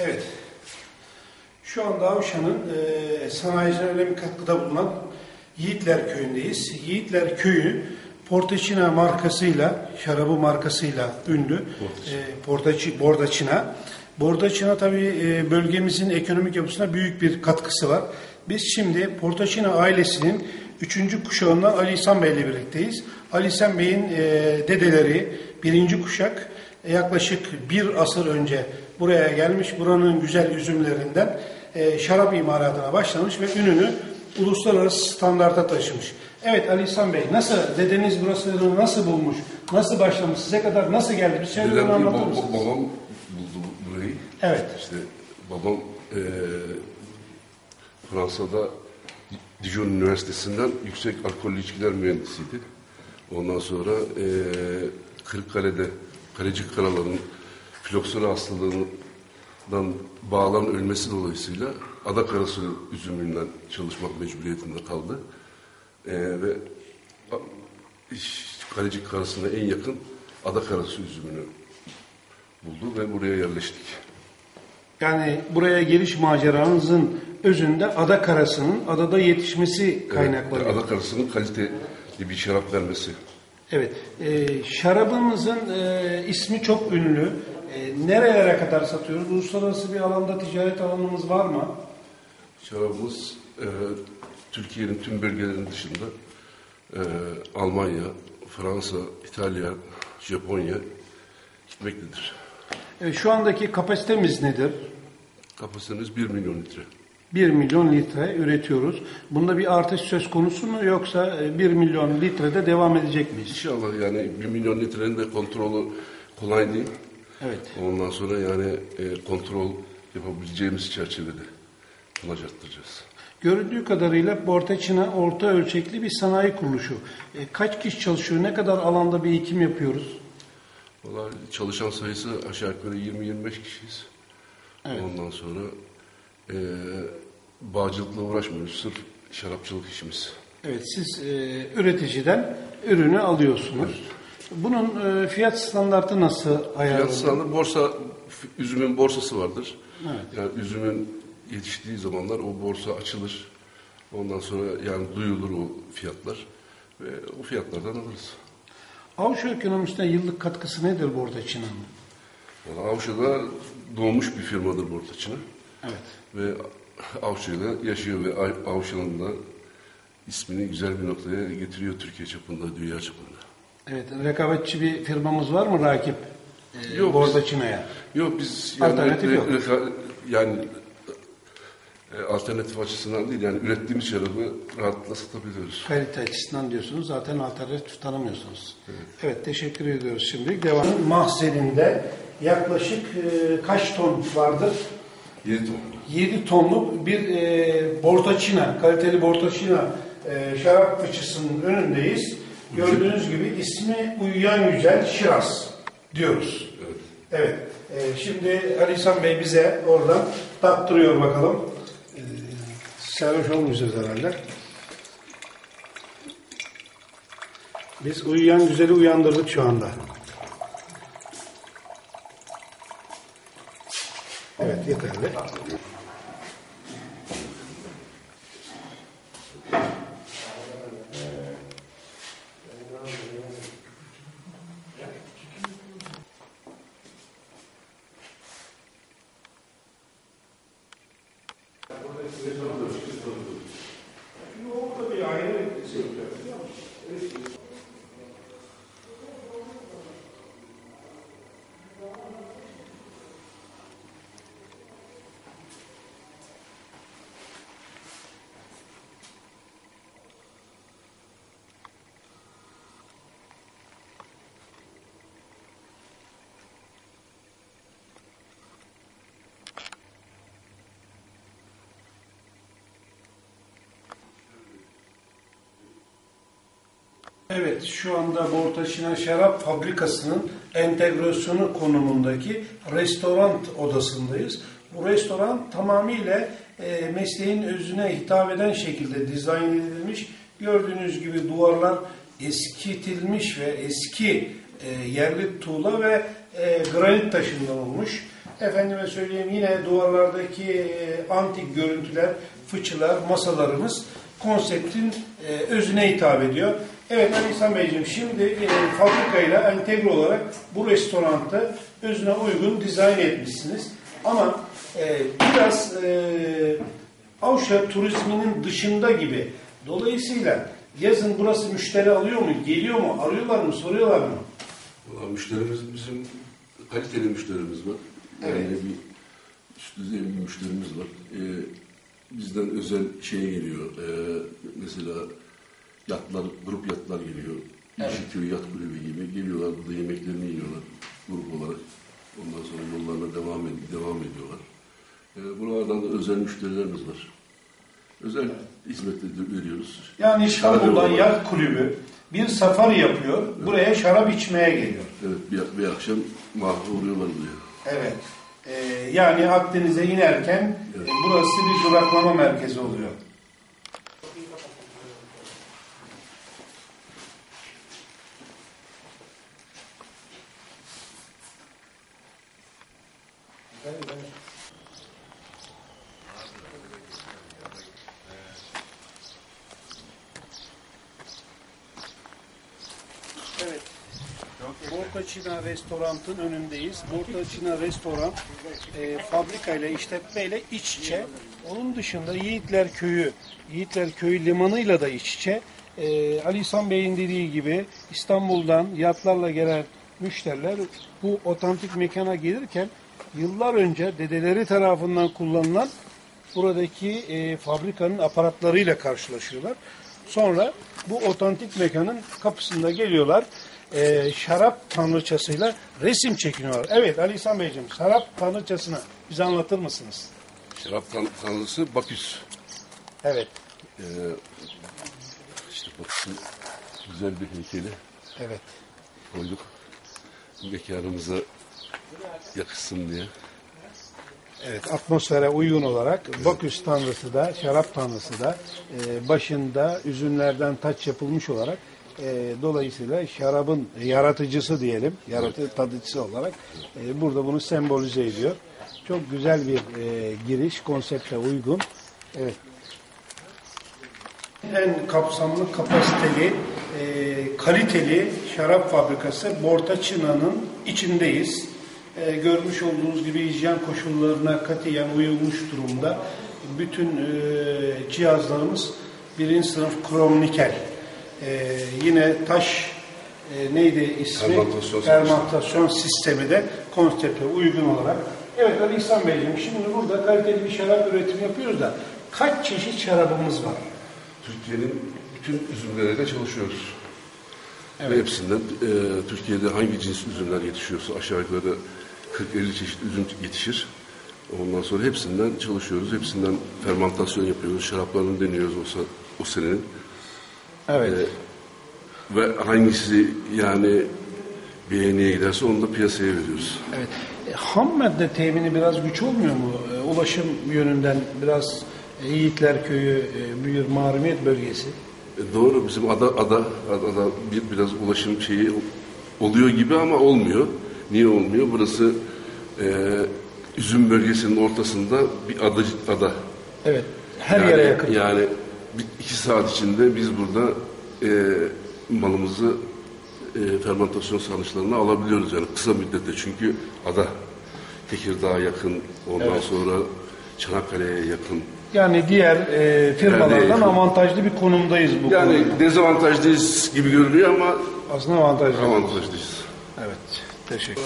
Evet. Şu anda Avşan'ın e, sanayicilere önemli katkıda bulunan Yiğitler Köyü'ndeyiz. Yiğitler Köyü Portaçina markasıyla, şarabı markasıyla ünlü. E, Portaçi, Bordaçina. Bordaçina tabii e, bölgemizin ekonomik yapısına büyük bir katkısı var. Biz şimdi Portaçina ailesinin üçüncü kuşağından Ali İhsan Bey ile birlikteyiz. Ali İhsan Bey'in e, dedeleri birinci kuşak e, yaklaşık bir asır önce buraya gelmiş. Buranın güzel üzümlerinden e, şarap imalatına başlamış ve ününü uluslararası standarta taşımış. Evet Ali İhsan Bey nasıl dedeniz burası nasıl bulmuş? Nasıl başlamış? Size kadar nasıl geldi? Bir şey Dedem anlatır mısınız? ba- babam buldu burayı. Evet. İşte babam eee, Fransa'da Dijon Üniversitesi'nden yüksek alkollü içkiler mühendisiydi. Ondan sonra eee Kırıkkale'de Kalecik Karalar'ın filoksera hastalığından bağlan ölmesi dolayısıyla adak arası üzümünden çalışmak mecburiyetinde kaldı. Eee, ve Kalecik Karası'na en yakın adak arası üzümünü buldu ve buraya yerleştik. Yani buraya geliş maceranızın özünde ada karasının adada yetişmesi kaynakları. Evet, adak arasının kaliteli bir şarap vermesi. Evet, e, şarabımızın e, ismi çok ünlü. E, nerelere kadar satıyoruz? Uluslararası bir alanda ticaret alanımız var mı? Şarabımız e, Türkiye'nin tüm bölgelerinin dışında e, Almanya, Fransa, İtalya, Japonya gitmektedir. E, şu andaki kapasitemiz nedir? Kapasitemiz 1 milyon litre. 1 milyon litre üretiyoruz. Bunda bir artış söz konusu mu yoksa e, 1 milyon litrede devam edecek miyiz? İnşallah yani 1 milyon litrenin de kontrolü kolay değil. Evet. Ondan sonra yani e, kontrol yapabileceğimiz çerçevede olacaktıracağız. Görüldüğü kadarıyla Bortaçina orta ölçekli bir sanayi kuruluşu. E, kaç kişi çalışıyor? Ne kadar alanda bir ekim yapıyoruz? Valla çalışan sayısı aşağı yukarı 20-25 kişiyiz. Evet. Ondan sonra e, bağcılıkla uğraşmıyoruz. Sırf şarapçılık işimiz. Evet, siz e, üreticiden ürünü alıyorsunuz. Bunun e, fiyat standartı nasıl Fiyat ayarlanıyor? standı borsa, üzümün borsası vardır. Evet. Yani üzümün yetiştiği zamanlar o borsa açılır. Ondan sonra yani duyulur o fiyatlar. Ve o fiyatlardan alırız. Avşa ekonomisine yıllık katkısı nedir Bortaçina'nın? Valla Avşa'da doğmuş bir firmadır Bortaçı'na. Evet. Ve Avşa'da yaşıyor ve Av- Avşa'nın da ismini güzel bir noktaya getiriyor Türkiye çapında, dünya çapında. Evet, rekabetçi bir firmamız var mı rakip Yok, Bortaçina'ya? Yok biz Alternatif re- yok. yani e, alternatif açısından değil yani ürettiğimiz şarabı rahatlıkla satabiliyoruz. Kalite açısından diyorsunuz zaten alternatif tanımıyorsunuz. Evet, teşekkür ediyoruz şimdi. Devam. Mahzeninde yaklaşık e, kaç ton vardır? 7 ton. 7 tonluk bir e, Bortaçina, kaliteli Bortaçina e, şarap fıçısının önündeyiz. Gördüğünüz gibi ismi uyuyan güzel Şiraz diyoruz. Evet. Evet. e, şimdi Ali İhsan Bey bize oradan tattırıyor bakalım. E, sarhoş olmayacağız herhalde. Biz uyuyan güzeli uyandırdık şu anda. Evet yeterli. por isso mesmo eu estou muito, eu acho que é aí que se Burada Evet, şu anda Bortaşina Şarap Fabrikası'nın entegrasyonu konumundaki restoran odasındayız. Bu restoran tamamıyla e, mesleğin özüne hitap eden şekilde dizayn edilmiş. Gördüğünüz gibi duvarlar eskitilmiş ve eski e, yerli tuğla ve e, granit taşından olmuş. Efendime söyleyeyim yine duvarlardaki e, antik görüntüler, fıçılar, masalarımız konseptin e, özüne hitap ediyor. Evet Ali İhsan Beyciğim şimdi e, fabrikayla entegre olarak bu restorantı özüne uygun dizayn etmişsiniz. Ama e, biraz e, Avşa turizminin dışında gibi. Dolayısıyla yazın burası müşteri alıyor mu, geliyor mu, arıyorlar mı, soruyorlar mı? Valla müşterimiz bizim kaliteli müşterimiz var. Yani Evet. bir üst düzey bir müşterimiz var. Ee, bizden özel şey geliyor. Ee, mesela yatlar, grup yatlar geliyor. Yeşilköy Yat Kulübü gibi geliyorlar. Burada yemeklerini yiyorlar grup olarak. Ondan sonra yollarına devam, ed- devam ediyorlar. Ee, buralardan da özel müşterilerimiz var. Özel hizmet de veriyoruz. Yani İstanbul'dan yat kulübü bir safari yapıyor, buraya şarap içmeye geliyor. Evet, bir, bir akşam mahvur uğruyorlar buraya. Evet. Ee, yani Akdeniz'e inerken Evet. e, burası bir duraklama merkezi oluyor. Evet. Bortaçina Restorant'ın önündeyiz. Bortaçina Restoran e, fabrika ile işletme ile iç içe. Onun dışında Yiğitler Köyü, Yiğitler Köyü limanıyla da iç içe. E, Ali İhsan Bey'in dediği gibi İstanbul'dan yatlarla gelen müşteriler bu otantik mekana gelirken yıllar önce dedeleri tarafından kullanılan buradaki e, fabrikanın aparatlarıyla karşılaşıyorlar. Sonra bu otantik mekanın kapısında geliyorlar. E, şarap tanrıçasıyla resim çekiniyorlar. Evet Ali İhsan Beyciğim şarap tanrıçasını bize anlatır mısınız? Şarap tan- tanrısı Baküs. Evet. Ee, işte Baküs'ün güzel bir heykeli Evet. koyduk. Mekanımıza yakışsın diye. Evet, atmosfere uygun olarak Baküs tanrısı da, şarap tanrısı da e, başında üzümlerden taç yapılmış olarak e, dolayısıyla şarabın yaratıcısı diyelim, yaratı tadıcısı olarak e, burada bunu sembolize ediyor. Çok güzel bir e, giriş, konsepte uygun. Evet. En kapsamlı, kapasiteli, e, kaliteli şarap fabrikası Bortaçına'nın içindeyiz. E, görmüş olduğunuz gibi hijyen koşullarına katiyen uyulmuş durumda. Bütün e, cihazlarımız birinci sınıf krom nikel. E, yine taş e, neydi ismi? Fermantasyon Fermantasyon sistemi de konsepte uygun olarak. Evet Ali İhsan Beyciğim şimdi burada kaliteli bir şarap üretimi yapıyoruz da kaç çeşit şarabımız var? Türkiye'nin bütün üzümleriyle çalışıyoruz. Ve hepsinden e, Türkiye'de hangi cins üzümler yetişiyorsa aşağı yukarı 40-50 çeşit üzüm yetişir. Ondan sonra hepsinden çalışıyoruz. Hepsinden fermantasyon yapıyoruz. Şaraplarını deniyoruz o, o senenin. Evet. Ve hangisi yani beğeniye giderse onu da piyasaya veriyoruz. Evet. E, ham madde temini biraz güç olmuyor mu? E, ulaşım yönünden biraz e, Yiğitler Köyü, e, Büyür Mahrumiyet Bölgesi. E, doğru bizim ada ada adada bir biraz ulaşım şeyi oluyor gibi ama olmuyor. Niye olmuyor? Burası e, üzüm bölgesinin ortasında bir ada ada. Evet. Her yani, yere yakın. Yani iki saat içinde biz burada e, malımızı e, fermentasyon sarnıçlarına alabiliyoruz yani kısa müddette çünkü ada Tekirdağ'a yakın ondan Evet. sonra Çanakkale'ye yakın. Yani diğer e, firmalardan Yani- avantajlı bir konumdayız bu Yani konuda. dezavantajlıyız gibi görünüyor ama Aslında avantajlı. avantajlıyız. Evet. Teşekkür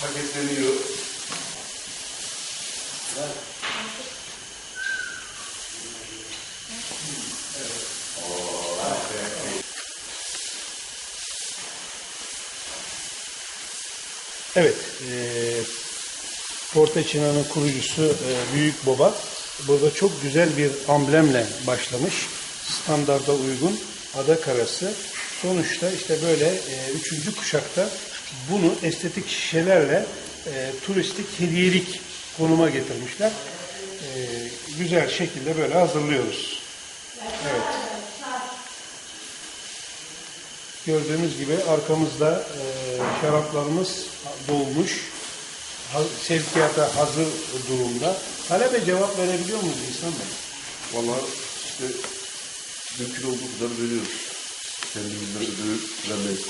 Paketleniyor. Evet. E, Porteçina'nın kurucusu e, Büyük Baba burada çok güzel bir amblemle başlamış. Standarda uygun ada karası. Sonuçta işte böyle e, üçüncü kuşakta bunu estetik şişelerle e, turistik hediyelik konuma getirmişler. E, güzel şekilde böyle hazırlıyoruz. Evet. Gördüğünüz gibi arkamızda e, şaraplarımız dolmuş. Sevkiyata hazır durumda. Talebe cevap verebiliyor muyuz İhsan Bey? Vallahi işte mümkün olduğu kadar veriyoruz. Kendimizden ödülü vermeyiz.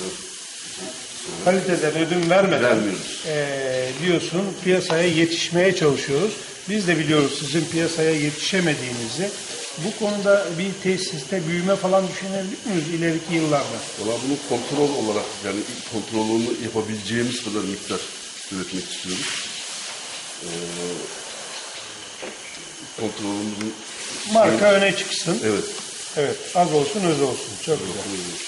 Kaliteden ödün vermeden Vermiyoruz. e, diyorsun piyasaya yetişmeye çalışıyoruz. Biz de biliyoruz sizin piyasaya yetişemediğinizi. Bu konuda bir tesiste büyüme falan düşünebilir miyiz ileriki yıllarda? Valla bunu kontrol olarak yani kontrolünü yapabileceğimiz kadar miktar üretmek istiyoruz. Ee, kontrolümüzün Marka öne çıksın. evet Evet, az olsun öz olsun. Çok güzel. kontrolümüz.